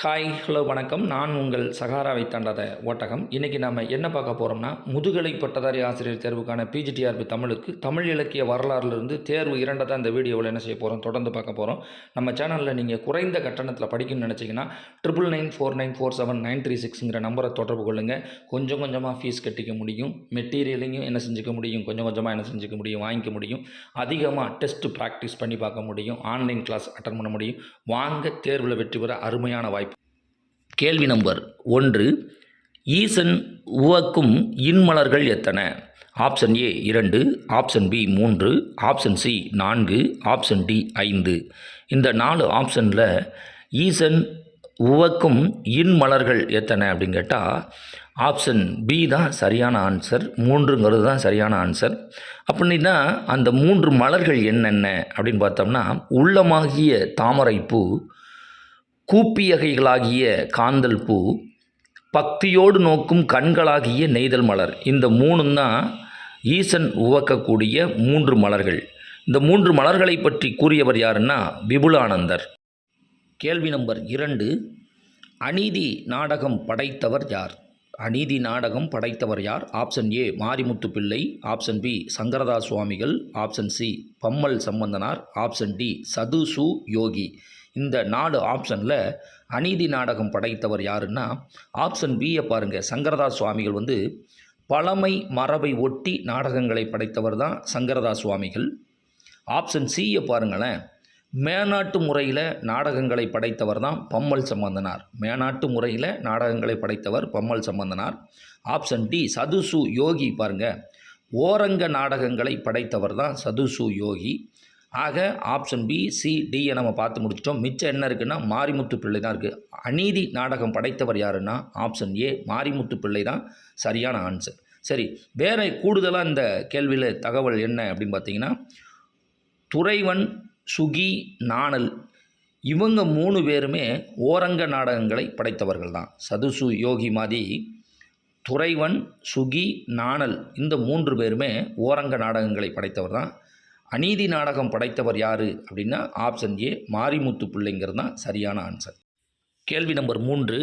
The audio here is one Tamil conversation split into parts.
ஹாய் ஹலோ வணக்கம். நான் உங்கள் சகாராவை தாண்டாத ஓட்டகம். இன்றைக்கி நம்ம என்ன பார்க்க போகிறோம்னா முதுகலை பட்டதாரி ஆசிரியர் தேர்வுக்கான பிஜிடிஆர்பி தமிழுக்கு தமிழ் இலக்கிய வரலாறுலேருந்து தேர்வு இரண்டை தான் இந்த வீடியோவில் என்ன செய்ய போகிறோம் தொடர்ந்து பார்க்க போகிறோம் நம்ம சேனலில் நீங்கள் குறைந்த கட்டணத்தில் படிக்கணும்னு நினச்சிங்கன்னா triple nine four nine four seven nine three சிக்ஸுங்கிற நம்பரை தொடர்பு கொள்ளுங்கள் கொஞ்சம் கொஞ்சமாக ஃபீஸ் கட்டிக்க முடியும். மெட்டீரியலையும் என்ன செஞ்சுக்க முடியும் கொஞ்சம் கொஞ்சமாக என்ன செஞ்சுக்க முடியும் வாங்கிக்க முடியும். அதிகமாக டெஸ்ட் ப்ராக்டிஸ் பண்ணி பார்க்க முடியும். ஆன்லைன் கிளாஸ் அட்டன் பண்ண முடியும். வாங்க தேர்வில் வெற்றி பெற அருமையான வாய்ப்பு கேள்வி நம்பர் ஒன்று ஈசன் உவக்கும் இன்மலர்கள் எத்தனை? ஆப்ஷன் ஏ இரண்டு ஆப்ஷன் பி மூன்று ஆப்ஷன் சி நான்கு ஆப்ஷன் டி ஐந்து. இந்த நாலு ஆப்ஷனில் ஈசன் உவக்கும் இன்மலர்கள் எத்தனை அப்படின்னு கேட்டால் ஆப்ஷன் பி தான் சரியான ஆன்சர் மூன்றுங்கிறது தான் சரியான ஆன்சர். அப்படின்னா அந்த மூன்று மலர்கள் என்னென்ன அப்படின்னு பார்த்தோம்னா உள்ளமாகிய தாமரைப்பூ கூப்பியகைகளாகிய காந்தல் பூ பக்தியோடு நோக்கும் கண்களாகிய நெய்தல் மலர். இந்த மூணும் தான் ஈசன் உவக்கக்கூடிய மூன்று மலர்கள். இந்த மூன்று மலர்களை பற்றி கூறியவர் யாருன்னா விபுலானந்தர். கேள்வி நம்பர் இரண்டு அநீதி நாடகம் படைத்தவர் யார்? அநீதி நாடகம் படைத்தவர் யார்? ஆப்ஷன் ஏ மாரிமுத்து பிள்ளை. Option B Sankaradas Swamigal. Option C Pammal Sambandhanar. Option D Sathusu Yogi. இந்த நாலு ஆப்ஷனில் அநீதி நாடகம் படைத்தவர் யாருன்னா ஆப்ஷன் பியை பாருங்கள் சங்கரதாஸ் சுவாமிகள் வந்து பழமை மரபை ஒட்டி நாடகங்களை படைத்தவர் தான் சங்கரதாஸ் சுவாமிகள். ஆப்ஷன் சியை பாருங்களேன். மேனாட்டு முறையில் நாடகங்களை படைத்தவர் தான் பம்மல் சம்பந்தனார். மேனாட்டு முறையில் நாடகங்களை படைத்தவர் பம்மல் சம்பந்தனார். ஆப்ஷன் டி சதுசு யோகி பாருங்கள் ஓரங்க நாடகங்களை படைத்தவர் தான் சதுசு யோகி. ஆக ஆப்ஷன் பி சி டியை நம்ம பார்த்து முடிச்சிட்டோம். மிச்சம் என்ன இருக்குன்னா மாரிமுத்து பிள்ளை தான் இருக்குது அநீதி நாடகம் படைத்தவர் யாருன்னா ஆப்ஷன் ஏ மாரிமுத்து பிள்ளை தான் சரியான ஆன்சர் சரி வேற கூடுதலாக இந்த கேள்வியில் தகவல் என்ன அப்படின்னு பார்த்தீங்கன்னா துறைவன் சுகி நாணல் இவங்க மூணு பேருமே ஓரங்க நாடகங்களை படைத்தவர்கள் தான். சதுசு யோகி மாதிரி துறைவன் சுகி நாணல் இந்த மூன்று பேருமே ஓரங்க நாடகங்களை படைத்தவர் தான். அநீதி நாடகம் படைத்தவர் யார் அப்படின்னா ஆப்ஷன் ஏ மாரிமுத்து பிள்ளைங்கிறது தான் சரியான ஆன்சர் கேள்வி நம்பர் மூன்று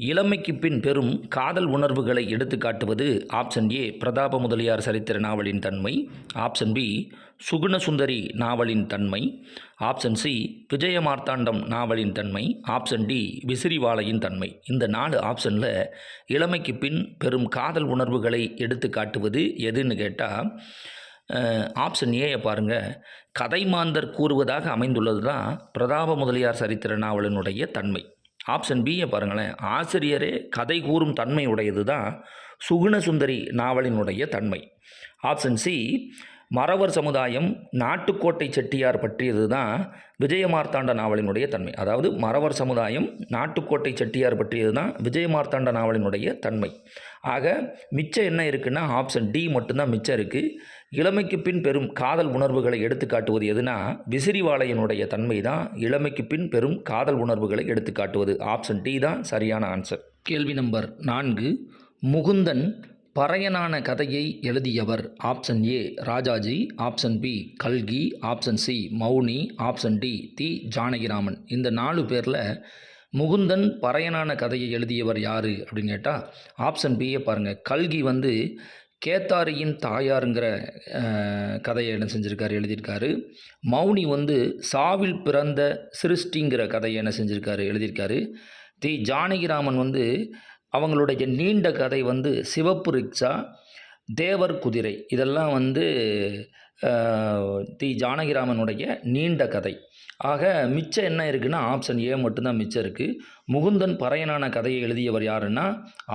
இளமைக்கு பின் பெறும் காதல் உணர்வுகளை எடுத்து காட்டுவது ஆப்ஷன் ஏ பிரதாப முதலியார் சரித்திர நாவலின் தன்மை ஆப்ஷன் பி சுகுணசுந்தரி நாவலின் தன்மை ஆப்ஷன் சி விஜயமார்த்தாண்டம் நாவலின் தன்மை ஆப்ஷன் டி விசிறிவாளையின் தன்மை. இந்த நாலு ஆப்ஷனில் இளமைக்கு பின் பெறும் காதல் உணர்வுகளை எடுத்து காட்டுவது எதுன்னு கேட்டால் ஆப்ஷன் ஏயை பாருங்கள் கதைமாந்தர் கூறுவதாக அமைந்துள்ளது தான் பிரதாப முதலியார் சரித்திர நாவலினுடைய தன்மை. ஆப்ஷன் பியை பாருங்களேன். ஆசிரியரே கதை கூறும் தன்மை உடையது தான் சுகுணசுந்தரி நாவலினுடைய தன்மை. ஆப்ஷன் சி மறவர் சமுதாயம் நாட்டுக்கோட்டை செட்டியார் பற்றியது தான் விஜயமார்த்தாண்ட நாவலினுடைய தன்மை. அதாவது மறவர் சமுதாயம் நாட்டுக்கோட்டை செட்டியார் பற்றியது தான் விஜயமார்த்தாண்ட நாவலினுடைய தன்மை. ஆக மிச்சம் என்ன இருக்குன்னா ஆப்ஷன் டி மட்டும்தான் மிச்சம் இருக்குது இளமைக்கு பின் பெரும் காதல் உணர்வுகளை எடுத்துக்காட்டுவது எதுனா விசிறிவாளையனுடைய தன்மை தான் இளமைக்கு பின் பெரும் காதல் உணர்வுகளை எடுத்துக்காட்டுவது ஆப்ஷன் டி தான் சரியான ஆன்சர் கேள்வி நம்பர் நான்கு முகுந்தன் பறையனான கதையை எழுதியவர் option A Rajaji option B கல்கி option C Mouni option D T Janakiraman. இந்த நாலு பேரில் முகுந்தன் பறையனான கதையை எழுதியவர் யார் அப்படின்னு கேட்டால் ஆப்ஷன் பியை பாருங்கள் கல்கி வந்து கேத்தாரியின் தாயாருங்கிற கதையை என்ன செஞ்சுருக்காரு எழுதியிருக்காரு. மௌனி வந்து சாவில் பிறந்த சிருஷ்டிங்கிற கதையை என்ன செஞ்சுருக்காரு எழுதியிருக்காரு. தி ஜானகிராமன் வந்து அவங்களுடைய நீண்ட கதை வந்து சிவப்பு ரிக்ஷா தேவர் குதிரை. இதெல்லாம் வந்து தி ஜானகிராமனுடைய நீண்ட கதை. ஆக மிச்சம் என்ன இருக்குன்னா ஆப்ஷன் ஏ மட்டும்தான் மிச்சம் இருக்குது முகுந்தன் பறையனான கதையை எழுதியவர் யாருன்னா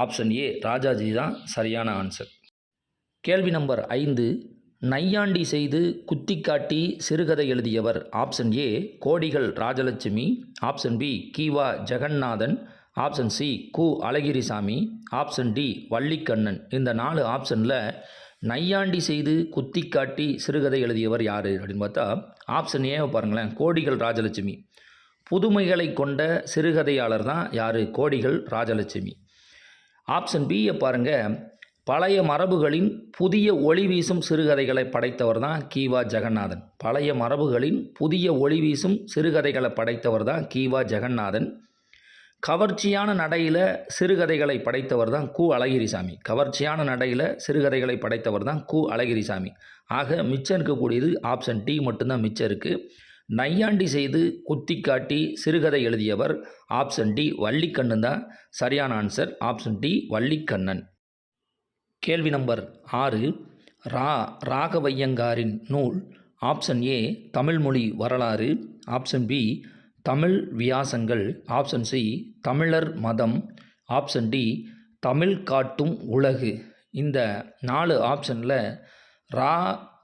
ஆப்ஷன் ஏ ராஜாஜி தான் சரியான ஆன்சர். கேள்வி நம்பர் ஐந்து நையாண்டி செய்து குத்தி காட்டி சிறுகதை எழுதியவர். ஆப்ஷன் ஏ கோடிகள் Rajalakshmi. Option B Kiva Jeganathan. Option C கு அழகிரிசாமி. Option D Vallikannan. இந்த நாலு ஆப்ஷனில் நையாண்டி செய்து குத்தி காட்டி சிறுகதை எழுதியவர் யார் அப்படின்னு பார்த்தா ஆப்ஷன் ஏவை பாருங்களேன் கோடிகள் ராஜலட்சுமி. புதுமைகளை கொண்ட சிறுகதையாளர் தான் யார்? கோடிகள் ராஜலட்சுமி. ஆப்ஷன் பியை பாருங்கள் பழைய மரபுகளின் புதிய ஒளி வீசும் சிறுகதைகளை படைத்தவர் தான் கீவா ஜெகநாதன். பழைய மரபுகளின் புதிய ஒளி வீசும் சிறுகதைகளை படைத்தவர் தான் கீவா ஜெகநாதன். கவர்ச்சியான நடையில் சிறுகதைகளை படைத்தவர் தான் கு. அழகிரிசாமி. கவர்ச்சியான நடையில் சிறுகதைகளை படைத்தவர் தான் கு. அழகிரிசாமி. ஆக மிச்சம் இருக்கக்கூடியது ஆப்ஷன் டி மட்டும்தான் மிச்சம் இருக்குது நையாண்டி செய்து குத்தி காட்டி சிறுகதை எழுதியவர் ஆப்ஷன் டி வள்ளிக்கண்ணன் தான். சரியான ஆன்சர் ஆப்ஷன் டி வள்ளிக்கண்ணன். கேள்வி நம்பர் ஆறு. ரா ராகவையங்காரின் நூல். ஆப்ஷன் ஏ தமிழ்மொழி வரலாறு. ஆப்ஷன் பி தமிழ் வியாசங்கள் ஆப்ஷன் சி தமிழர் மதம் ஆப்ஷன் டி தமிழ் காட்டும் உலகு. இந்த நாலு ஆப்ஷனில் ரா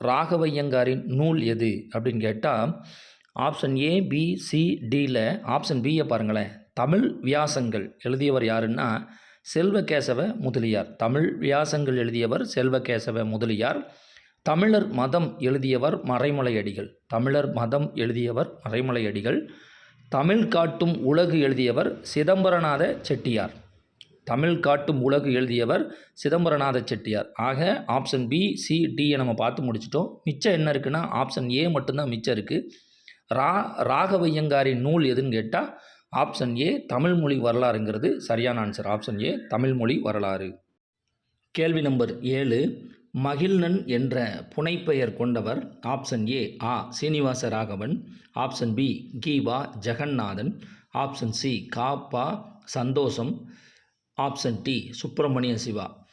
ராகவையங்காரின் நூல் எது அப்படின்னு கேட்டால் ஆப்ஷன் ஏ பி சி டியில் ஆப்ஷன் பியை பாருங்களேன். தமிழ் வியாசங்கள் எழுதியவர் யாருன்னா செல்வகேசவ முதலியார். தமிழ் வியாசங்கள் எழுதியவர் செல்வகேசவ முதலியார். தமிழர் மதம் எழுதியவர் மறைமலையடிகள். தமிழர் மதம் எழுதியவர் மறைமலையடிகள். தமிழ் காட்டும் உலகு எழுதியவர் சிதம்பரநாத செட்டியார். தமிழ் காட்டும் உலகு எழுதியவர் சிதம்பரநாத செட்டியார். ஆக ஆப்ஷன் பி சி டியை நம்ம பார்த்து முடிச்சிட்டோம். மிச்சம் என்ன இருக்குன்னா ஆப்ஷன் ஏ மட்டும்தான் மிச்சம் இருக்குது ரா ராகவையங்காரின் நூல் எதுன்னு கேட்டால் ஆப்ஷன் ஏ தமிழ்மொழி வரலாறுங்கிறது சரியான ஆன்சர் ஆப்ஷன் ஏ தமிழ்மொழி வரலாறு. கேள்வி நம்பர் ஏழு மகிழ்நன் என்ற புனைப்பெயர் கொண்டவர் option A A Srinivasa Raghavan option B Keeva Jeganathan. Option C Ka Pa Santhosham. Option D Subramaniya Siva.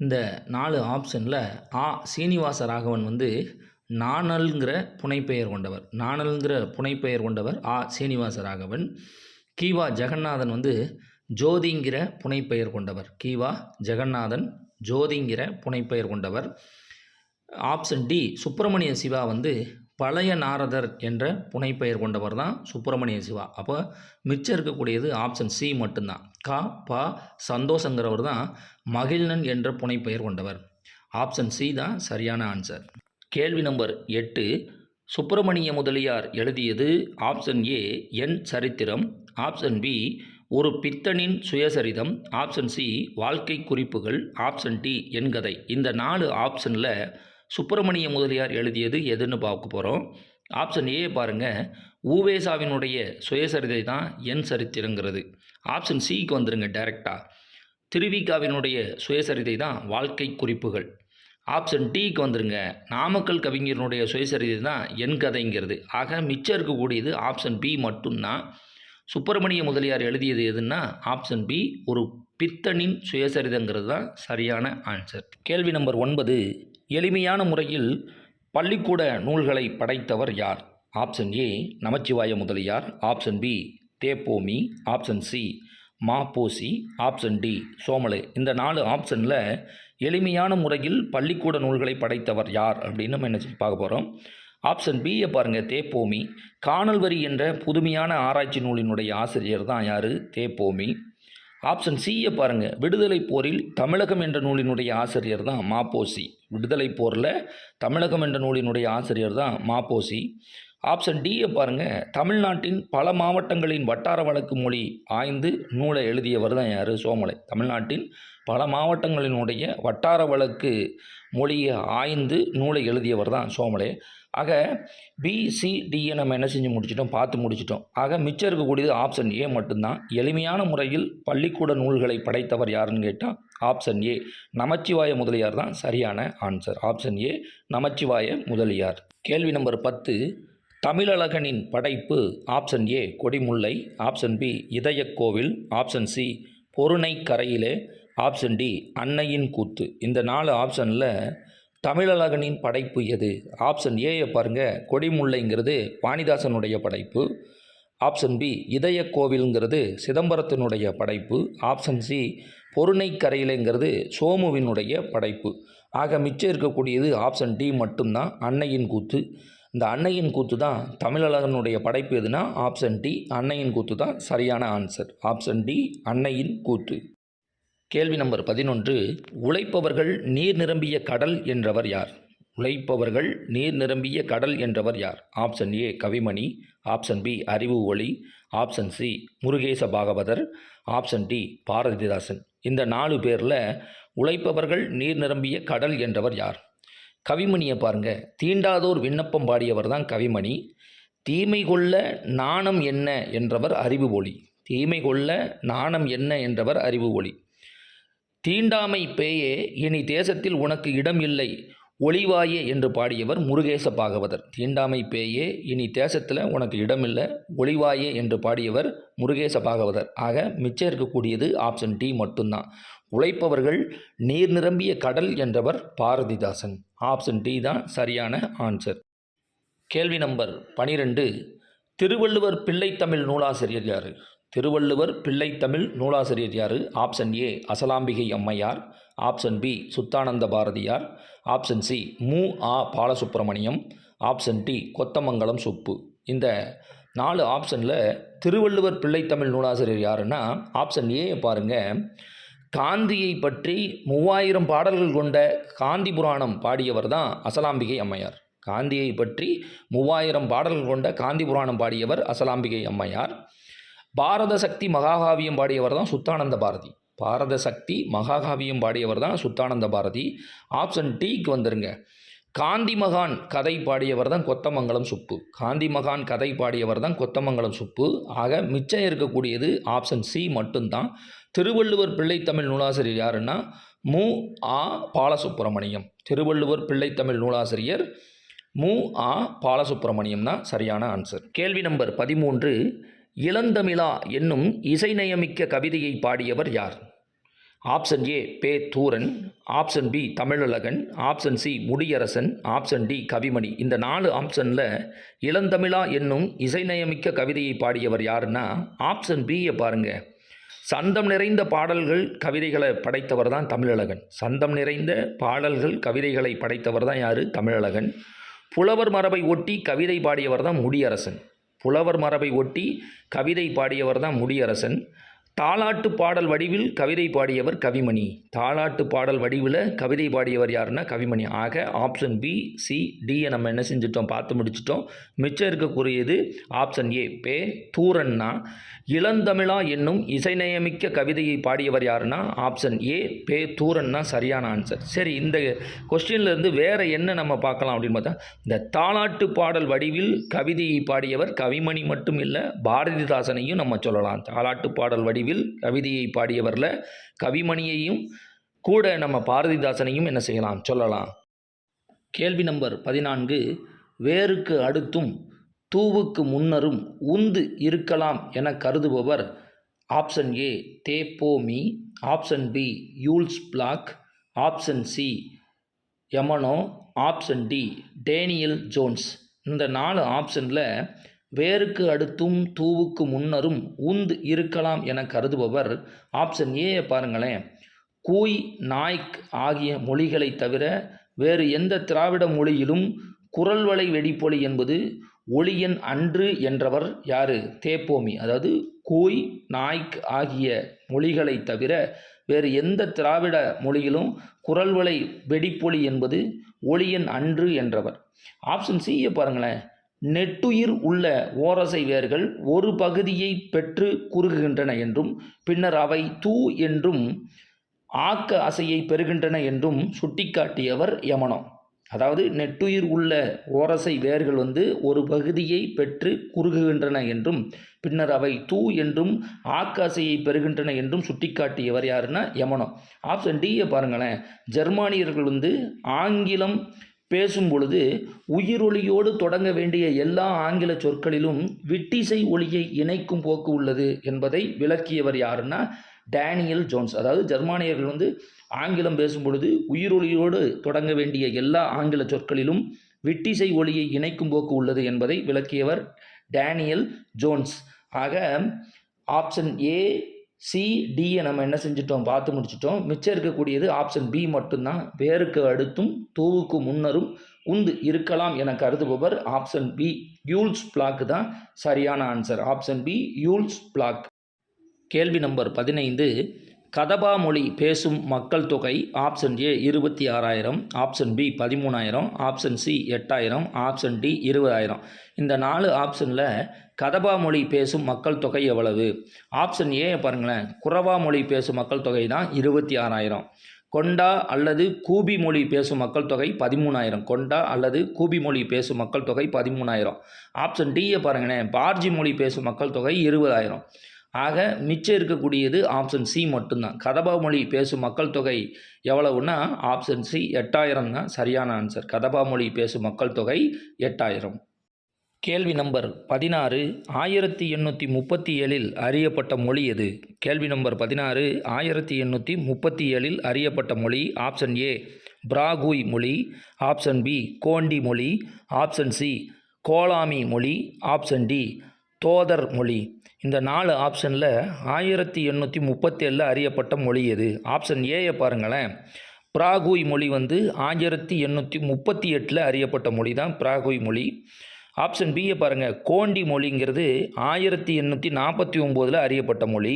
இந்த நாலு ஆப்ஷனில் ஆ சீனிவாச ராகவன் வந்து நாணல்ங்கிற புனைப்பெயர் கொண்டவர். நாணல்ங்கிற புனைப்பெயர் கொண்டவர் ஆ சீனிவாச ராகவன் கீவா ஜெகநாதன் வந்து ஜோதிங்கிற புனைப்பெயர் கொண்டவர். கீவா ஜெகநாதன் ஜோதிங்கிற புனைப்பெயர் கொண்டவர். ஆப்ஷன் டி சுப்பிரமணிய சிவா வந்து பழைய நாரதர் என்ற புனைப்பெயர் கொண்டவர் தான் சுப்பிரமணிய சிவா. அப்போ மிச்சம் இருக்கக்கூடியது ஆப்ஷன் சி மட்டும்தான். கா பா சந்தோஷங்கிறவர் தான் மகிழ்நன் என்ற புனைப்பெயர் கொண்டவர். ஆப்ஷன் சி தான் சரியான ஆன்சர். கேள்வி நம்பர் எட்டு சுப்பிரமணிய முதலியார் எழுதியது ஆப்ஷன் ஏ என் சரித்திரம். ஆப்ஷன் பி ஒரு பித்தனின் சுயசரிதம் ஆப்ஷன் சி வாழ்க்கை குறிப்புகள் ஆப்ஷன் டி என் கதை இந்த நாலு ஆப்ஷனில் சுப்பிரமணிய முதலியார் எழுதியது எதுன்னு பார்க்க போகிறோம் ஆப்ஷன் ஏ பாருங்கள் ஊவேசாவினுடைய சுயசரிதை தான் என் சரித்திரங்கிறது. ஆப்ஷன் சிக்கு வந்துருங்க டைரெக்டாக திருவிகாவினுடைய சுயசரிதை தான் வாழ்க்கை குறிப்புகள். ஆப்ஷன் டிக்கு வந்துருங்க. நாமக்கல் கவிஞரனுடைய சுயசரிதை தான் என் கதைங்கிறது. ஆக மிச்சம் இருக்கக்கூடியது ஆப்ஷன் பி மட்டும்தான். சுப்பிரமணிய முதலியார் எழுதியது எதுன்னா ஆப்ஷன் பி ஒரு பித்தனின் சுயசரிதங்கிறது தான் சரியான ஆன்சர் கேள்வி நம்பர் ஒன்பது எளிமையான முறையில் பள்ளிக்கூட நூல்களை படைத்தவர் யார்? Option A Namachivaya Mudaliyar. Option B Theppomi. Option C Mapposi. Option D Somalu. இந்த நாலு ஆப்ஷனில் எளிமையான முறையில் பள்ளிக்கூட நூல்களை படைத்தவர் யார் அப்படின்னு நம்ம என்ன செஞ்சு பார்க்க போகிறோம் ஆப்ஷன் பியை பாருங்கள் தேப்போமி. காணல் வரி என்ற புதுமையான ஆராய்ச்சி நூலினுடைய ஆசிரியர் தான் யார்? தேப்போமி. ஆப்ஷன் சியை பாருங்கள் விடுதலை போரில் தமிழகம் என்ற நூலினுடைய ஆசிரியர் தான் மாப்போசி. விடுதலை போரில் தமிழகம் என்ற நூலினுடைய ஆசிரியர் தான் மாப்போசி. ஆப்ஷன் டியை பாருங்கள் தமிழ்நாட்டின் பல மாவட்டங்களின் வட்டார வழக்கு மொழி ஆய்ந்து நூலை எழுதியவர் தான் யார்? சோமலை. தமிழ்நாட்டின் பல மாவட்டங்களினுடைய வட்டார வழக்கு மொழியை ஆய்ந்து நூலை எழுதியவர் தான் சோமலை. ஆக பிசிடியை நம்ம என்ன செஞ்சு முடிச்சிட்டோம்? பார்த்து முடிச்சிட்டோம். ஆக மிச்சம் இருக்கக்கூடியது ஆப்ஷன் ஏ மட்டும்தான். எளிமையான முறையில் பள்ளிக்கூட நூல்களை படைத்தவர் யாருன்னு கேட்டால் ஆப்ஷன் ஏ நமச்சிவாய முதலியார் தான் சரியான answer option A Namachivaya Mudaliyar. கேள்வி நம்பர் பத்து. தமிழழகனின் படைப்பு option A Kodimullai. Option B Idhayakovil. Option C Porunai Karaiyile option D அன்னையின் கூத்து. இந்த நாலு ஆப்ஷனில் தமிழழகனின் படைப்பு எது? ஆப்ஷன் ஏயை பாருங்கள் கொடிமுல்லைங்கிறது வாணிதாசனுடைய படைப்பு. ஆப்ஷன் பி இதய கோவில்ங்கிறது சிதம்பரத்தினுடைய படைப்பு. ஆப்ஷன் சி பொருணை கரையிலைங்கிறது சோமுவினுடைய படைப்பு. ஆக மிச்சம் இருக்கக்கூடியது ஆப்ஷன் டி மட்டும்தான் அன்னையின் கூத்து. இந்த அன்னையின் கூத்து தான் தமிழழகனுடைய படைப்பு எதுனா? ஆப்ஷன் டி அன்னையின் கூத்து தான் சரியான ஆன்சர் ஆப்ஷன் டி அன்னையின் கூத்து. கேள்வி நம்பர் பதினொன்று உழைப்பவர்கள் நீர் நிரம்பிய கடல் என்றவர் யார்? உழைப்பவர்கள் நீர் நிரம்பிய கடல் என்றவர் யார்? Option A Kavimani. Option B அறிவு ஒளி. Option C Murugesa Bhagavathar. Option D Bharathidasan. இந்த நாலு பேரில் உழைப்பவர்கள் நீர் நிரம்பிய கடல் என்றவர் யார்? கவிமணியை பாருங்க. தீண்டாதோர் விண்ணப்பம் பாடியவர் தான் கவிமணி. தீமை கொள்ள நாணம் என்ன என்றவர் அறிவு ஒளி. தீமை கொள்ள நாணம் என்ன என்றவர் அறிவு ஒளி. தீண்டாமை பேயே இனி தேசத்தில் உனக்கு இடம் இல்லை. ஒளிவாயே என்று பாடியவர் முருகேச பாகவதர். தீண்டாமை பேயே இனி தேசத்தில் உனக்கு இடமில்லை ஒளிவாயே என்று பாடியவர் முருகேச பாகவதர். ஆக மிச்சம் இருக்கக்கூடியது ஆப்ஷன் டி மட்டும்தான். உழைப்பவர்கள் நீர் நிரம்பிய கடல் என்றவர் பாரதிதாசன். ஆப்ஷன் டி தான் சரியான ஆன்சர் கேள்வி நம்பர் பனிரெண்டு. திருவள்ளுவர் பிள்ளைத்தமிழ் நூலாசிரியர் யார்? திருவள்ளுவர் பிள்ளைத்தமிழ் நூலாசிரியர் யார்? Option A Asalambigai Ammaiyar. Option B Suddhananda Bharathiyar. Option C Mu. A Balasubramaniam option D Kothamangalam Subbu. இந்த நாலு ஆப்ஷனில் திருவள்ளுவர் பிள்ளைத்தமிழ் நூலாசிரியர் யாருன்னா ஆப்ஷன் ஏ பாருங்கள் காந்தியை பற்றி மூவாயிரம் பாடல்கள் கொண்ட காந்தி புராணம் பாடியவர் தான் அசலாம்பிகை அம்மையார். காந்தியை பற்றி மூவாயிரம் பாடல்கள் கொண்ட காந்தி புராணம் பாடியவர் அசலாம்பிகை அம்மையார். பாரத சக்தி மகாகாவியம் பாடியவர் தான் சுத்தானந்த பாரதி. பாரத சக்தி மகாகாவியம் பாடியவர் தான் சுத்தானந்த பாரதி. ஆப்ஷன் டிக்கு வந்துருங்க. காந்தி மகான் கதை பாடியவர் தான் கொத்தமங்கலம் சுப்பு. காந்தி மகான் கதை பாடியவர் தான் கொத்தமங்கலம் சுப்பு. ஆக மிச்சம் இருக்கக்கூடியது ஆப்ஷன் சி மட்டும்தான். திருவள்ளுவர் பிள்ளைத்தமிழ் நூலாசிரியர் யாருன்னா மு. ஆ. பாலசுப்பிரமணியம் திருவள்ளுவர் பிள்ளைத்தமிழ் நூலாசிரியர் மு. ஆ. பாலசுப்பிரமணியம் தான் சரியான ஆன்சர் கேள்வி நம்பர் பதிமூன்று. இளந்தமிழா என்னும் இசைநயமிக்க கவிதையை பாடியவர் யார்? Option A Pe Thooran option B Thamizhazhagan option C Mudiyarasan option D Kavimani. இந்த நாலு ஆப்ஷனில் இளந்தமிழா என்னும் இசைநயமிக்க கவிதையை பாடியவர் யாருன்னா ஆப்ஷன் பியை பாருங்கள் சந்தம் நிறைந்த பாடல்கள் கவிதைகளை படைத்தவர் தான் தமிழழகன். சந்தம் நிறைந்த பாடல்கள் கவிதைகளை படைத்தவர் தான் யார்? தமிழழகன். புலவர் மரபை ஒட்டி கவிதை பாடியவர் தான் முடியரசன். புலவர் மரபை ஒட்டி கவிதை பாடியவர் தான் முடியரசன். தாலாட்டு பாடல் வடிவில் கவிதை பாடியவர் கவிமணி. தாலாட்டு பாடல் வடிவில் கவிதை பாடியவர் யாருன்னா கவிமணி. ஆக ஆப்ஷன் பி சி டியை நம்ம என்ன செஞ்சிட்டோம்? பார்த்து முடிச்சிட்டோம். மிச்சம் இருக்கக்கூடியது ஆப்ஷன் ஏ பே தூரன்னா இளந்தமிழா என்னும் இசைநயமிக்க கவிதையை பாடியவர் யாருன்னா ஆப்ஷன் ஏ பே தூரன்னா சரியான ஆன்சர் சரி இந்த கொஸ்டின்லேருந்து வேறு என்ன நம்ம பார்க்கலாம் அப்படின்னு பார்த்தா இந்த தாலாட்டு பாடல் வடிவில் கவிதையை பாடியவர் கவிமணி மட்டும் இல்லை பாரதிதாசனையும் நம்ம சொல்லலாம். தாலாட்டு பாடல் வடிவில் கவிதையை பாடியவரில் கவிமணியையும் கூட நம்ம பாரதிதாசனையும் என்ன செய்யலாம்? சொல்லலாம். கேள்வி நம்பர் பதினான்கு. வேருக்கு அடுத்தும் தூவுக்கு முன்னரும் உந்து இருக்கலாம் என கருதுபவர் option A Theppomi option B Jules Bloch option C Emeneau option D Daniel Jones. இந்த நாலு ஆப்ஷனில் வேருக்கு அடுத்தும் தூவுக்கு முன்னரும் உந்து இருக்கலாம் என கருதுபவர். ஆப்ஷன் ஏயை பாருங்களேன். கூய் நாய்க் ஆகிய மொழிகளை தவிர வேறு எந்த திராவிட மொழியிலும் குரல்வளை வெடிப்பொலி என்பது ஒளியன் அன்று என்றவர் யாரு? தேப்போமி. அதாவது கூய் நாய்க் ஆகிய மொழிகளை தவிர வேறு எந்த திராவிட மொழியிலும் குரல்வளை வெடிப்பொலி என்பது ஒளியன் அன்று என்றவர். ஆப்ஷன் சியை பாருங்களேன். நெட்டுயிர் உள்ள ஓரசை வேர்கள் ஒரு பகுதியை பெற்று குறுகுகின்றன என்றும் பின்னர் அவை தூ என்றும் ஆக்க அசையை பெறுகின்றன என்றும் சுட்டிக்காட்டியவர் யமனம். அதாவது நெட்டுயிர் உள்ள ஓரசை வேர்கள் வந்து ஒரு பகுதியை பெற்று குறுகுகின்றன என்றும் பின்னர் அவை தூ என்றும் ஆக்க அசையை பெறுகின்றன என்றும் சுட்டிக்காட்டியவர் யாருன்னா யமனம். ஆப்ஷன் டியை பாருங்களேன். ஜெர்மானியர்கள் வந்து ஆங்கிலம் பேசும் பொழுது உயிரொலியோடு தொடங்க வேண்டிய எல்லா ஆங்கில சொற்களிலும் விட்டிசை ஒளியை இணைக்கும் போக்கு உள்ளது என்பதை விளக்கியவர் யாருன்னா டேனியல் ஜோன்ஸ். அதாவது ஜெர்மானியர்கள் வந்து ஆங்கிலம் பேசும் பொழுது உயிரொலியோடு தொடங்க வேண்டிய எல்லா ஆங்கில சொற்களிலும் விட்டிசை ஒளியை இணைக்கும் போக்கு உள்ளது என்பதை விளக்கியவர் டேனியல் ஜோன்ஸ். ஆக ஆப்ஷன் ஏ சி டியை நம்ம என்ன செஞ்சிட்டோம்? பார்த்து முடிச்சிட்டோம். மிச்சம் இருக்கக்கூடியது ஆப்ஷன் பி மட்டும்தான். வேருக்கு அடுத்தும் தூவுக்கு முன்னரும் உந்து இருக்கலாம் என கருதுபவர் ஆப்ஷன் பி யூல்ஸ் பிளாக் தான் சரியான answer option B Jules Bloch கேள்வி நம்பர் பதினைந்து. கதபா மொழி பேசும் மக்கள் தொகை ஆப்ஷன் ஏ இருபத்தி ஆறாயிரம் ஆப்ஷன் பி பதிமூணாயிரம் ஆப்ஷன் சி எட்டாயிரம் ஆப்ஷன் டி இருபதாயிரம். இந்த நாலு ஆப்ஷனில் கதபா மொழி பேசும் மக்கள் தொகை எவ்வளவு? ஆப்ஷன் ஏ பாருங்களேன். குரவா மொழி பேசும் மக்கள் தொகை தான் இருபத்தி ஆறாயிரம். கொண்டா அல்லது கூபி மொழி பேசும் மக்கள் தொகை பதிமூணாயிரம். கொண்டா அல்லது கூபி மொழி பேசும் மக்கள் தொகை பதிமூணாயிரம். ஆப்ஷன் டியை பாருங்களேன். பார்ஜி மொழி பேசும் மக்கள் தொகை இருபதாயிரம். ஆக மிச்சம் இருக்கக்கூடியது ஆப்ஷன் சி மட்டும்தான். கதபா மொழி பேசும் மக்கள் தொகை எவ்வளவுன்னா ஆப்ஷன் சி எட்டாயிரம் தான். சரியான ஆன்சர் கதபா மொழி பேசும் மக்கள் தொகை எட்டாயிரம். கேள்வி நம்பர் பதினாறு. ஆயிரத்தி எண்ணூற்றி முப்பத்தி ஏழில் அறியப்பட்ட மொழி எது? கேள்வி நம்பர் பதினாறு. ஆயிரத்தி எண்ணூற்றி முப்பத்தி ஏழில் அறியப்பட்ட மொழி ஆப்ஷன் ஏ பிராகுய் மொழி ஆப்ஷன் பி கோண்டி மொழி ஆப்ஷன் சி கோலாமி மொழி ஆப்ஷன் டி தோதர் மொழி. இந்த நாலு ஆப்ஷனில் ஆயிரத்தி எண்ணூற்றி முப்பத்தேழில் அறியப்பட்ட மொழி எது? ஆப்ஷன் ஏயை பாருங்களேன். பிராகுய் மொழி வந்து ஆயிரத்தி எண்ணூற்றி முப்பத்தி எட்டில் அறியப்பட்ட மொழி தான் பிராகுய் மொழி. ஆப்ஷன் பியை பாருங்கள் கோண்டி மொழிங்கிறது ஆயிரத்தி எண்ணூற்றி நாற்பத்தி ஒம்போதில் அறியப்பட்ட மொழி.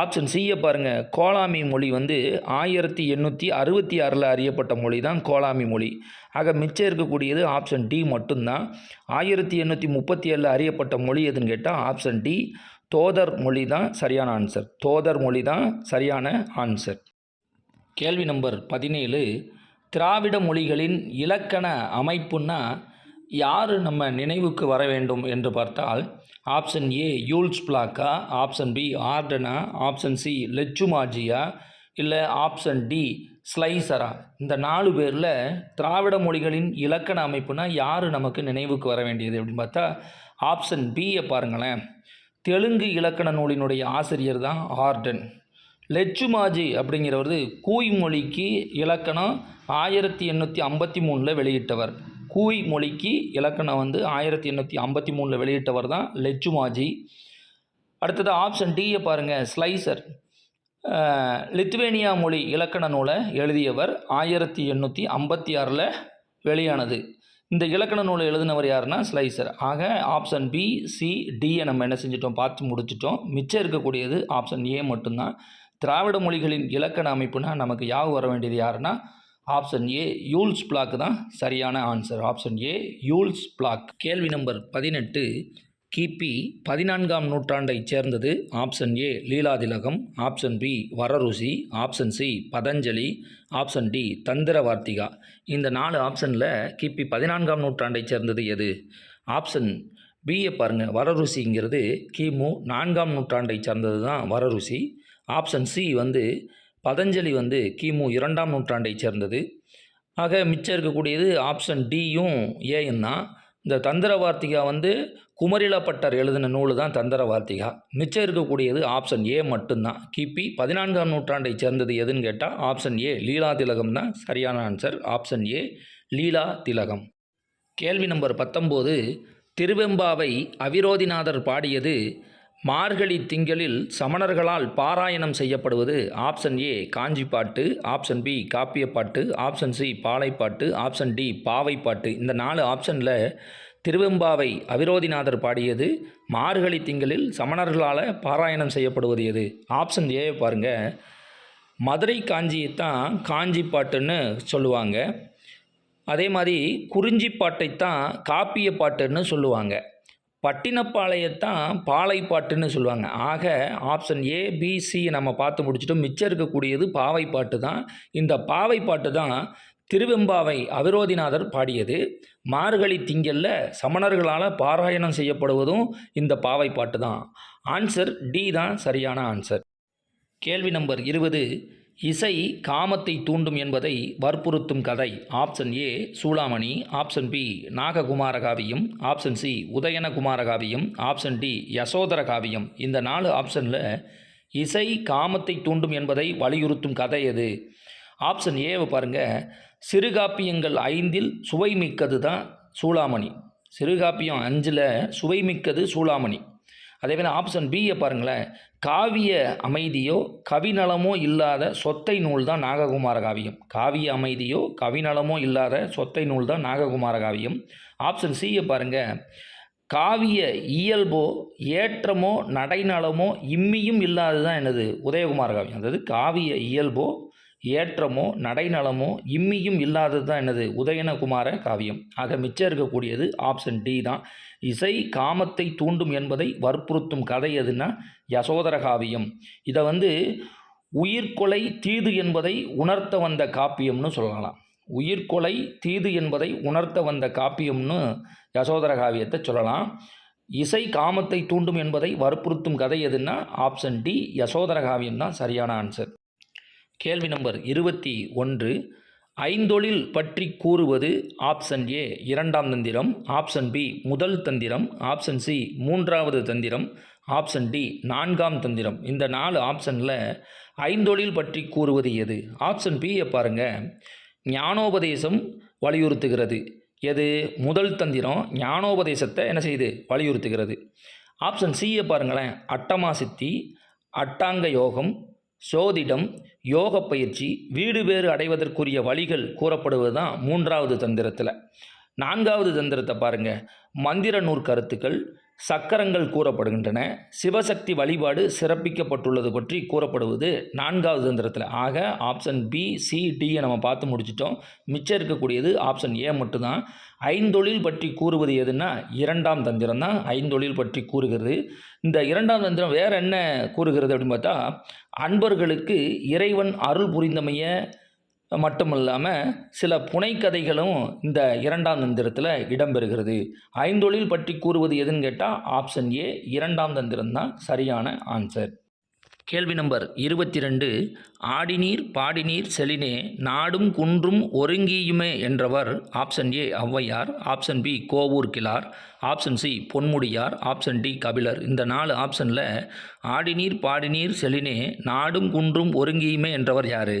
ஆப்ஷன் சியை பாருங்கள் கோலாமி மொழி வந்து ஆயிரத்தி எண்ணூற்றி அறுபத்தி ஆறில் அறியப்பட்ட மொழி தான் கோலாமி மொழி. ஆக மிச்சம் இருக்கக்கூடியது ஆப்ஷன் டி மட்டும்தான். ஆயிரத்தி எண்ணூற்றி முப்பத்தி ஏழில் அறியப்பட்ட மொழி எதுன்னு கேட்டால் ஆப்ஷன் டி தோதர் மொழி தான் சரியான ஆன்சர் தோதர் மொழி தான் சரியான ஆன்சர் கேள்வி நம்பர் பதினேழு. திராவிட மொழிகளின் இலக்கண அமைப்புன்னா யார் நம்ம நினைவுக்கு வர வேண்டும் என்று பார்த்தால் ஆப்ஷன் ஏ யூல்ஸ் பிளாக்கா ஆப்ஷன் பி ஆர்டனா ஆப்ஷன் சி லெச்சுமாஜியா இல்லை ஆப்ஷன் டி ஸ்லைசரா இந்த நாலு பேரில் திராவிட மொழிகளின் இலக்கண அமைப்புனா யார் நமக்கு நினைவுக்கு வர வேண்டியது அப்படின்னு பார்த்தா ஆப்ஷன் பியை பாருங்களேன். தெலுங்கு இலக்கண நூலினுடைய ஆசிரியர் தான் ஆர்டன் லெச்சுமாஜி அப்படிங்கிறவர் கூய் மொழிக்கு இலக்கணம் ஆயிரத்தி எண்ணூற்றி ஐம்பத்தி மூணில் வெளியிட்டவர். கூய் மொழிக்கு இலக்கணம் வந்து ஆயிரத்தி எண்ணூற்றி ஐம்பத்தி மூணில் வெளியிட்டவர் தான் லெச்சுமாஜி அடுத்தது ஆப்ஷன் டியை பாருங்கள் ஸ்லைசர் லித்வேனியா லித்துவேனியா மொழி இலக்கண நூலை எழுதியவர் ஆயிரத்தி எண்ணூற்றி ஐம்பத்தி ஆறில் வெளியானது. இந்த இலக்கண நூலை எழுதினவர் யாருன்னா ஸ்லைசர் ஆக ஆப்ஷன் பி சி டியை நம்ம என்ன செஞ்சிட்டோம் பார்த்து முடிச்சிட்டோம். மிச்சம் இருக்கக்கூடியது ஆப்ஷன் ஏ மட்டும்தான். திராவிட மொழிகளின் இலக்கண அமைப்புனா நமக்கு யாவு வர வேண்டியது யாருன்னா ஆப்ஷன் ஏ யூல்ஸ் பிளாக் தான் சரியான answer. Option A Jules Bloch. கேள்வி நம்பர் பதினெட்டு கிபி பதினான்காம் நூற்றாண்டைச் சேர்ந்தது. Option A Lilatilakam. Option B Vararuchi. Option C Patanjali. Option D Tantra Vartika இந்த நாலு ஆப்ஷனில் கிபி பதினான்காம் நூற்றாண்டைச் சேர்ந்தது எது? ஆப்ஷன் பியை பாருங்கள் வரருசிங்கிறது கிமு நான்காம் நூற்றாண்டை சேர்ந்தது தான் வரருசி. ஆப்ஷன் சி வந்து பதஞ்சலி வந்து கிமு இரண்டாம் நூற்றாண்டைச் சேர்ந்தது. ஆக மிச்சம் இருக்கக்கூடியது ஆப்ஷன் டியும் ஏயும் தான். இந்த தந்திர வார்த்திகா வந்து குமரிலப்பட்டர் எழுதின நூல் தான் தந்திர வார்த்திகா மிச்சம் இருக்கக்கூடியது ஆப்ஷன் ஏ மட்டும்தான் கிபி பதினான்காம் நூற்றாண்டைச் சேர்ந்தது எதுன்னு கேட்டால் ஆப்ஷன் ஏ லீலா திலகம் தான். சரியான ஆன்சர் ஆப்ஷன் ஏ லீலா திலகம். கேள்வி நம்பர் பத்தொம்போது திருவெம்பாவை அவிரோதிநாதர் பாடியது மார்கழி திங்களில் சமணர்களால் பாராயணம் செய்யப்படுவது option A Kanchippattu option B Kappiyappattu option C Palaippattu option D Pavaippattu. இந்த நாலு ஆப்ஷனில் திருவெம்பாவை அவிரோதிநாதர் பாடியது மார்கழி திங்களில் சமணர்களால் பாராயணம் செய்யப்படுவது எது? ஆப்ஷன் ஏ பாருங்கள் மதுரை காஞ்சியைத்தான் காஞ்சிப்பாட்டுன்னு சொல்லுவாங்க. அதே மாதிரி குறிஞ்சிப்பாட்டைத்தான் காப்பிய பாட்டுன்னு சொல்லுவாங்க. பட்டினப்பாளையத்தான் பாலைப்பாட்டுன்னு சொல்லுவாங்க. ஆக ஆப்ஷன் ஏ பிசி நம்ம பார்த்து முடிச்சுட்டோம். மிச்சம் இருக்கக்கூடியது பாவைப்பாட்டு தான். இந்த பாவைப்பாட்டு தான் திருவெம்பாவை அவிரோதிநாதர் பாடியது. மார்கழி திங்கல்ல சமணர்களால் பாராயணம் செய்யப்படுவதும் இந்த பாவைப்பாட்டு தான். ஆன்சர் டி தான் சரியான ஆன்சர் கேள்வி நம்பர் இருபது. இசை காமத்தை தூண்டும் என்பதை வற்புறுத்தும் கதை. Option A Soolamani. Option B Nagakumara Kaviyam option C Udayana Kumara Kaviyam option D Yasodhara காவியம் இந்த நாலு ஆப்ஷனில் இசை காமத்தை தூண்டும் என்பதை வலியுறுத்தும் கதை எது? ஆப்ஷன் ஏவை பாருங்கள் சிறுகாப்பியங்கள் ஐந்தில் சுவை மிக்கது தான் சூளாமணி. சிறுகாப்பியம் அஞ்சில் சுவை மிக்கது சூளாமணி. அதே மாதிரி ஆப்ஷன் பியை பாருங்களேன். காவிய அமைதியோ கவிநலமோ இல்லாத சொத்தை நூல் தான் நாககுமார காவியம். காவிய அமைதியோ கவிநலமோ இல்லாத சொத்தை நூல் தான் நாககுமார காவியம். ஆப்ஷன் சியை பாருங்கள் காவிய இயல்போ ஏற்றமோ நடைநலமோ இம்மியும் இல்லாதது தான் என்னது? உதயகுமார காவியம். அதாவது காவிய இயல்போ ஏற்றமோ நடைநலமோ இம்மியும் இல்லாதது தான் என்னது? உதயனகுமார காவியம். ஆக மிச்சம் இருக்கக்கூடியது ஆப்ஷன் டி தான். இசை காமத்தை தூண்டும் என்பதை வற்புறுத்தும் கதை எதுன்னா யசோதர காவியம். இதை வந்து உயிர்கொலை தீது என்பதை உணர்த்த வந்த காப்பியம்னு சொல்லலாம். உயிர்கொலை தீது என்பதை உணர்த்த வந்த காப்பியம்னு யசோதர காவியத்தை சொல்லலாம். இசை காமத்தை தூண்டும் என்பதை வற்புறுத்தும் கதை எதுன்னா ஆப்ஷன் டி யசோதர காவியம் தான் சரியான ஆன்சர். கேள்வி நம்பர் இருபத்தி ஒன்று. ஐந்தொழில் பற்றி கூறுவது ஆப்ஷன் ஏ இரண்டாம் தந்திரம் ஆப்ஷன் பி முதல் தந்திரம் ஆப்ஷன் சி மூன்றாவது தந்திரம் ஆப்ஷன் டி நான்காம் தந்திரம். இந்த நாலு ஆப்ஷனில் ஐந்தொழில் பற்றி கூறுவது எது? ஆப்ஷன் பியை பாருங்கள் ஞானோபதேசம் வலியுறுத்துகிறது. எது? முதல் தந்திரம் ஞானோபதேசத்தை என்ன செய்யுது வலியுறுத்துகிறது. ஆப்ஷன் சியை பாருங்களேன். அட்டமா சித்தி அட்டாங்க யோகம் சோதிடம் யோக பயிற்சி வீடு பேறு அடைவதற்குரிய வழிகள் கூறப்படுவது தான் மூன்றாவது தந்திரத்தில். நான்காவது தந்திரத்தை பாருங்கள் மந்திர நூற் கருத்துக்கள் சக்கரங்கள் கூறப்படுகின்றன. சிவசக்தி வழிபாடு சிறப்பிக்கப்பட்டுள்ளது பற்றி கூறப்படுவது நான்காவது தந்திரத்தில். ஆக ஆப்ஷன் பி சி டியை நம்ம பார்த்து முடிச்சிட்டோம். மிச்சம் இருக்கக்கூடியது ஆப்ஷன் ஏ மட்டும்தான். ஐந்தொழில் பற்றி கூறுவது எதுன்னா இரண்டாம் தந்திரம் தான். ஐந்தொழில் பற்றி கூறுகிறது. இந்த இரண்டாம் தந்திரம் வேறு என்ன கூறுகிறது அப்படின்னு பார்த்தா அன்பர்களுக்கு இறைவன் அருள் புரிந்தமைய மட்டுமல்லாமல் சில புனைக்கதைகளும் இந்த இரண்டாம் தந்திரத்தில் இடம்பெறுகிறது. ஐந்தொழில் பற்றி கூறுவது எதுன்னு கேட்டால் ஆப்ஷன் ஏ இரண்டாம் தந்திரம் தான் சரியான ஆன்சர் கேள்வி நம்பர் இருபத்தி ரெண்டு ஆடிநீர் பாடிநீர் செலினே நாடும் குன்றும் ஒருங்கியுமே என்றவர். Option A Avvaiyar. Option B Kovur Kizhar option C Ponmudiyar. Option D Kapilar. இந்த நாலு ஆப்ஷனில் ஆடிநீர் பாடிநீர் செலினே நாடும் குன்றும் ஒருங்கியுமே என்றவர் யார்?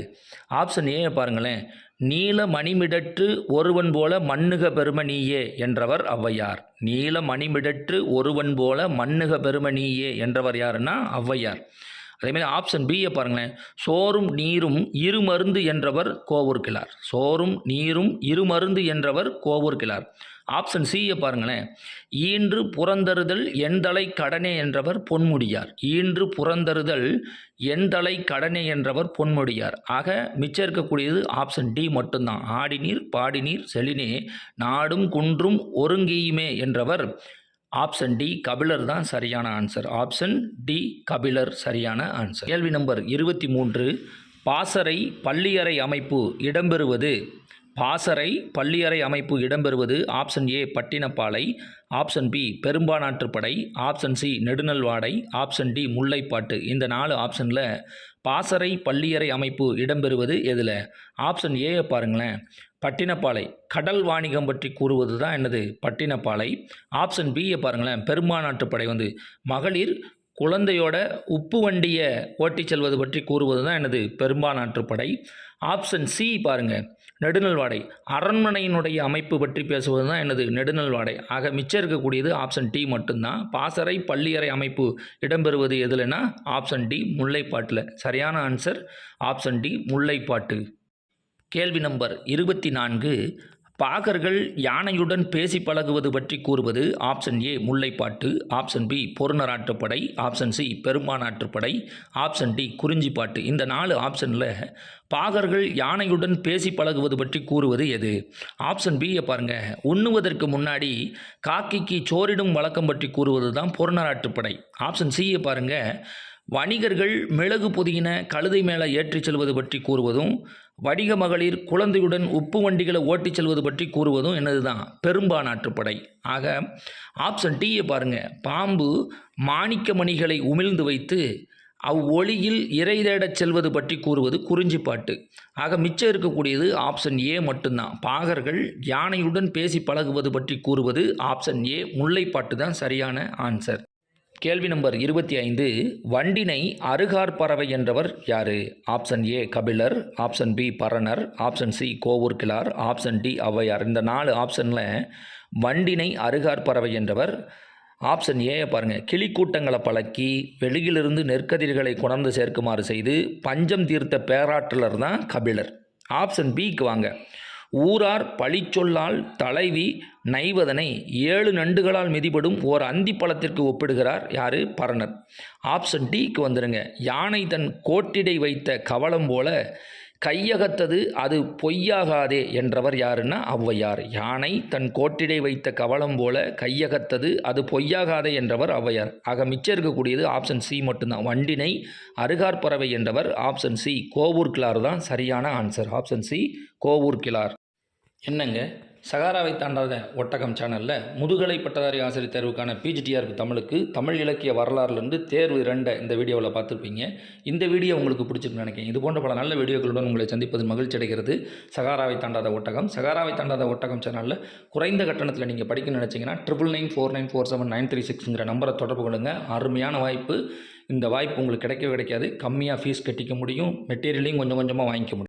ஆப்ஷன் ஏ பாருங்களேன். நீல மணிமிடற்று ஒருவன் போல மண்ணுக பெருமணியே என்றவர் ஔவையார். நீல மணிமிடற்று ஒருவன் போல மண்ணுக பெருமணியே என்றவர் யாருன்னா ஔவையார். அதேமாதிரி ஆப்ஷன் பியை பாருங்களேன். சோறும் நீரும் இருமருந்து என்றவர் கோவூர் கிளார் சோறும் நீரும் இருமருந்து என்றவர் கோவூர் கிளார் ஆப்ஷன் சியை பாருங்களேன். ஈன்று புறந்தருதல் எந்தலை கடனே என்றவர் பொன்முடியார். ஈன்று புறந்தருதல் எந்தலை கடனே என்றவர் பொன்முடியார். ஆக மிச்சம் இருக்கக்கூடியது ஆப்ஷன் டி மட்டும்தான். ஆடிநீர் பாடிநீர் செலினே நாடும் குன்றும் ஒருங்கியுமே என்றவர் ஆப்ஷன் டி கபிலர் தான் சரியான ஆன்சர் ஆப்ஷன் டி கபிலர் சரியான ஆன்சர் கேள்வி நம்பர் இருபத்தி மூன்று பாசறை பள்ளியறை அமைப்பு இடம்பெறுவது? பாசறை பள்ளியறை அமைப்பு இடம்பெறுவது? Option A Pattinappalai. Option B Perumpanarruppadai. Option C Nedunalvadai. Option D Mullaippattu. இந்த நாலு ஆப்ஷனில் பாசறை பள்ளியறை அமைப்பு இடம்பெறுவது எதில்? ஆப்ஷன் ஏயை பாருங்களேன். பட்டினப்பாலை. கடல் வாணிகம் பற்றி கூறுவது தான் என்னது? பட்டினப்பாலை. ஆப்ஷன் பியை பாருங்களேன். பெரும்பானாற்றுப்படை வந்து மகளிர் குழந்தையோட உப்பு வண்டியை ஓட்டிச் செல்வது பற்றி கூறுவது தான் எனது பெரும்பானாற்றுப்படை ஆப்ஷன் சி பாருங்க. நெடுநல்வாடை. அரண்மனையினுடைய அமைப்பு பற்றி பேசுவது தான் எனது நெடுநல்வாடை. ஆக மிச்சம் இருக்கக்கூடியது ஆப்ஷன் டி மட்டும்தான். பாசறை பள்ளியறை அமைப்பு இடம்பெறுவது எதுலனா ஆப்ஷன் டி முல்லைப்பாட்டில். சரியான ஆன்சர் ஆப்ஷன் டி முல்லைப்பாட்டு. கேள்வி நம்பர் இருபத்தி நான்கு. பாகர்கள் யானையுடன் பேசி பழகுவது பற்றி கூறுவது option A Mullaippattu option B Porunararruppadai option C Perumanarruppadai option D Kurinjippattu. இந்த நாலு ஆப்ஷனில் பாகர்கள் யானையுடன் பேசி பழகுவது பற்றி கூறுவது எது? ஆப்ஷன் பியை பாருங்கள் உண்ணுவதற்கு முன்னாடி காக்கிக்கு சோரிடும் வழக்கம் பற்றி கூறுவது தான் பொருநராற்றுப்படை ஆப்ஷன் சியை பாருங்கள் வணிகர்கள் மிளகு பொதியின கழுதை மேலே ஏற்றிச் செல்வது பற்றி கூறுவதும் வணிக மகளிர் குழந்தையுடன் உப்பு வண்டிகளை ஓட்டிச் செல்வது பற்றி கூறுவதும் என்னதுதான்? பெரும்பானாற்றுப்படை ஆக ஆப்ஷன் டீயை பாருங்கள் பாம்பு மாணிக்க மணிகளை உமிழ்ந்து வைத்து அவ்வொளியில் இறை தேடச் செல்வது பற்றி கூறுவது குறிஞ்சிப்பாட்டு. ஆக மிச்சம் இருக்கக்கூடியது ஆப்ஷன் ஏ மட்டும்தான். பாகர்கள் யானையுடன் பேசி பழகுவது பற்றி கூறுவது ஆப்ஷன் ஏ முல்லைப்பாட்டு தான் சரியான ஆன்சர் கேள்வி நம்பர் இருபத்தி ஐந்து வண்டினை அருகார் பறவை என்றவர் யாரு? Option A Kapilar option B Paranar option C Kovur Kilar option D Avvaiyar. இந்த நாலு ஆப்ஷனில் வண்டினை அருகார் பறவை என்றவர். ஆப்ஷன் ஏயை பாருங்கள் கிளிக்கூட்டங்களை பழக்கி வெளியிலிருந்து நெற்கதிர்களை கொணர்ந்து சேர்க்குமாறு செய்து பஞ்சம் தீர்த்த பேராற்றலர் தான் கபிலர். ஆப்ஷன் பிக்கு வாங்க. ஊரார் பழிச்சொல்லால் தலைவி நைவதனை ஏழு நண்டுகளால் மிதிபடும் ஓர் அந்தி பழத்திற்கு ஒப்பிடுகிறார் யாரு? பரணர். ஆப்ஷன் டிக்கு வந்துடுங்க யானை தன் கோட்டிடை வைத்த கவளம் போல கையகத்தது அது பொய்யாகாதே என்றவர் யாருன்னா? ஔவையார். யானை தன் கோட்டிடை வைத்த கவளம் போல கையகத்தது அது பொய்யாகாதே என்றவர் ஔவையார். ஆக மிச்சம் இருக்கக்கூடியது ஆப்ஷன் சி மட்டும்தான். வண்டினை அருகார் பறவை என்றவர் ஆப்ஷன் சி கோவூர் கிளார் தான் சரியான answer option C Kovur Kilar என்னங்க? சகாராவை தாண்டாத ஒட்டகம் சேனலில் முதுகலை பட்டதாரி ஆசிரியர் தேர்வுக்கான பிஜிடிஆர்பி தமிழுக்கு தமிழ் இலக்கிய வரலாறுலேருந்து தேர்வு இரண்டை இந்த வீடியோவில் பார்த்துருப்பீங்க. இந்த வீடியோ உங்களுக்கு பிடிச்சிருக்குன்னு நினைக்கிறேன். இது போன்ற பல நல்ல வீடியோக்களுடன் உங்களை சந்திப்பது மகிழ்ச்சி அடைகிறது. சகாராவை தாண்டாத ஒட்டகம். சகாராவை தாண்டாத ஒட்டகம் சேனலில் குறைந்த கட்டணத்தில் நீங்கள் படிக்க நினச்சிங்கன்னா triple nine four nine four seven nine three சிக்ஸுங்கிற நம்பரை தொடர்பு கொள்ளுங்க. அருமையான வாய்ப்பு. இந்த வாய்ப்பு உங்களுக்கு கிடைக்கவே கிடைக்காது. கம்மியாக ஃபீஸ் கட்டிக்க முடியும். மெட்டீரியலையும் கொஞ்சம் கொஞ்சமாக வாங்கிக்க முடியும்.